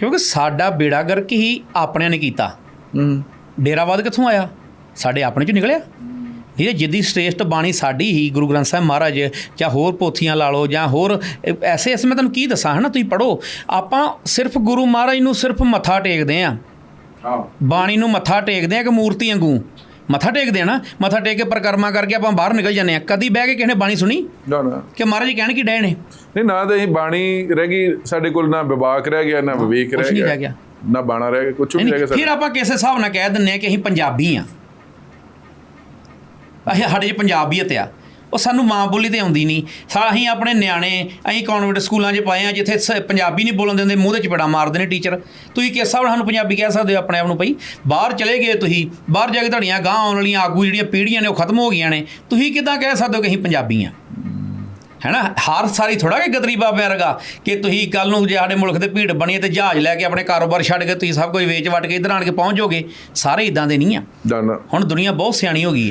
ਕਿਉਂਕਿ ਸਾਡਾ ਬੇੜਾ ਗਰਕ ਹੀ ਆਪਣਿਆਂ ਨੇ ਕੀਤਾ। ਹੂੰ। ਡੇਰਾਵਾਦ ਕਿੱਥੋਂ ਆਇਆ? ਸਾਡੇ ਆਪਣੇ ਚੋਂ ਨਿਕਲਿਆ। ਇਹ ਜਿੱਦੀ ਸ੍ਰੇਸ਼ਟ ਬਾਣੀ ਸਾਡੀ ਹੀ ਗੁਰੂ ਗ੍ਰੰਥ ਸਾਹਿਬ ਮਹਾਰਾਜ ਜਾਂ ਹੋਰ ਪੋਥੀਆਂ ਲਾ ਲਓ ਜਾਂ ਹੋਰ ਐਸੇ ਐਸੇ ਮੈਂ ਤੁਹਾਨੂੰ ਕੀ ਦੱਸਾਂ ਹਨਾ ਤੁਸੀਂ ਪੜੋ ਆਪਾਂ ਸਿਰਫ ਗੁਰੂ ਮਹਾਰਾਜ ਨੂੰ ਸਿਰਫ ਮੱਥਾ ਟੇਕਦੇ ਆ। ਹਾਂ। ਬਾਣੀ ਨੂੰ ਮੱਥਾ ਟੇਕਦੇ ਆ ਕਿ ਮੂਰਤੀ ਵਾਂਗੂ। ਮੱਥਾ ਟੇਕਦੇ ਆ ਨਾ ਮੱਥਾ ਟੇਕ ਕੇ ਪਰਿਕਰਮਾ ਕਰਕੇ ਆਪਾਂ ਬਾਹਰ ਨਿਕਲ ਜਾਂਦੇ ਆ ਕਦੀ ਬਹਿ ਕੇ ਕਿਸੇ ਨੇ ਬਾਣੀ ਸੁਣੀ? ਨਾ ਨਾ। ਕਿ ਮਹਾਰਾਜ ਕਹਿਣ ਕੀ ਡਏ ਨੇ ਨਹੀਂ ਨਾ ਤਾਂ ਅਸੀਂ ਬਾਣੀ ਰਹਿ ਗਈ ਸਾਡੇ ਕੋਲ ਨਾ ਵਿਵਾਕ ਰਹਿ ਗਿਆ ਨਾ ਵਿਵੇਕ ਰਹਿ ਨਹੀਂ ਗਿਆ ਰਹਿ ਗਿਆ। ਨਾ ਬਾਣਾ ਰਹਿ ਗਿਆ ਕੁਝ ਵੀ ਨਹੀਂ, ਰਹਿ ਗਿਆ ਫਿਰ ਆਪਾਂ ਕਿਸੇ ਹਿਸਾਬ ਨਾਲ ਕਹਿ ਦਿੰਨੇ ਆ ਕਿ ਅਸੀਂ ਪੰਜਾਬੀ ਆ ਅਸੀਂ ਸਾਡੇ 'ਚ ਪੰਜਾਬੀਅਤ ਆ। ਉਹ ਸਾਨੂੰ ਮਾਂ ਬੋਲੀ ਤੇ ਆਉਂਦੀ ਨਹੀਂ। ਸਾ ਅਸੀਂ ਆਪਣੇ ਨਿਆਣੇ ਅਸੀਂ ਕਨਵੈਂਟ ਸਕੂਲਾਂ 'ਚ ਪਾਏ ਆ ਜਿੱਥੇ ਸ- ਪੰਜਾਬੀ ਨਹੀਂ ਬੋਲਣ ਦਿੰਦੇ ਮੂੰਹ ਦੇ ਚਪੜਾ ਮਾਰਦੇ ਨੇ ਟੀਚਰ ਤੁਸੀਂ ਕਿਸ ਹਿਸਾਬ ਨਾਲ ਸਾਨੂੰ ਪੰਜਾਬੀ ਕਹਿ ਸਕਦੇ ਹੋ ਆਪਣੇ ਆਪ ਨੂੰ ਭਾਈ ਬਾਹਰ ਚਲੇ ਗਏ ਤੁਸੀਂ ਬਾਹਰ ਜਾ ਕੇ ਤੁਹਾਡੀਆਂ ਗਾਂ ਆਉਣ ਵਾਲੀਆਂ ਆਗੂ ਜਿਹੜੀਆਂ ਪੀੜ੍ਹੀਆਂ ਨੇ ਉਹ ਖਤਮ ਹੋ ਗਈਆਂ ਨੇ। ਤੁਸੀਂ ਕਿਦਾਂ ਕਹਿ ਸਕਦੇ ਹੋ ਕਿ ਅਸੀਂ ਪੰਜਾਬੀ ਆ ਹੈਨਾ? ਹਰ ਸਾਰੀ ਥੋੜਾ ਕਿ ਗਦਰੀ ਬਾਬਿਆਂ ਵਰਗਾ ਕਿ ਤੁਸੀਂ ਕੱਲ ਨੂੰ ਜੇ ਸਾਡੇ ਮੁਲਕ ਦੇ ਭੀੜ ਬਣੀ ਤੇ ਜਹਾਜ਼ ਲੈ ਕੇ ਆਪਣੇ ਕਾਰੋਬਾਰ ਛੱਡ ਕੇ ਤੁਸੀਂ ਸਭ ਕੁਝ ਵੇਚ ਵਟ ਕੇ ਇੱਧਰ ਆਣ ਕੇ ਪਹੁੰਚ ਜਾਓਗੇ ਸਾਰੇ ਇਦਾਂ ਦੇ ਨਹੀਂ ਆ। ਜਾਨਾ ਹੁਣ ਦੁਨੀਆ ਬਹੁਤ ਸਿਆਣੀ ਹੋ ਗਈ ਆ।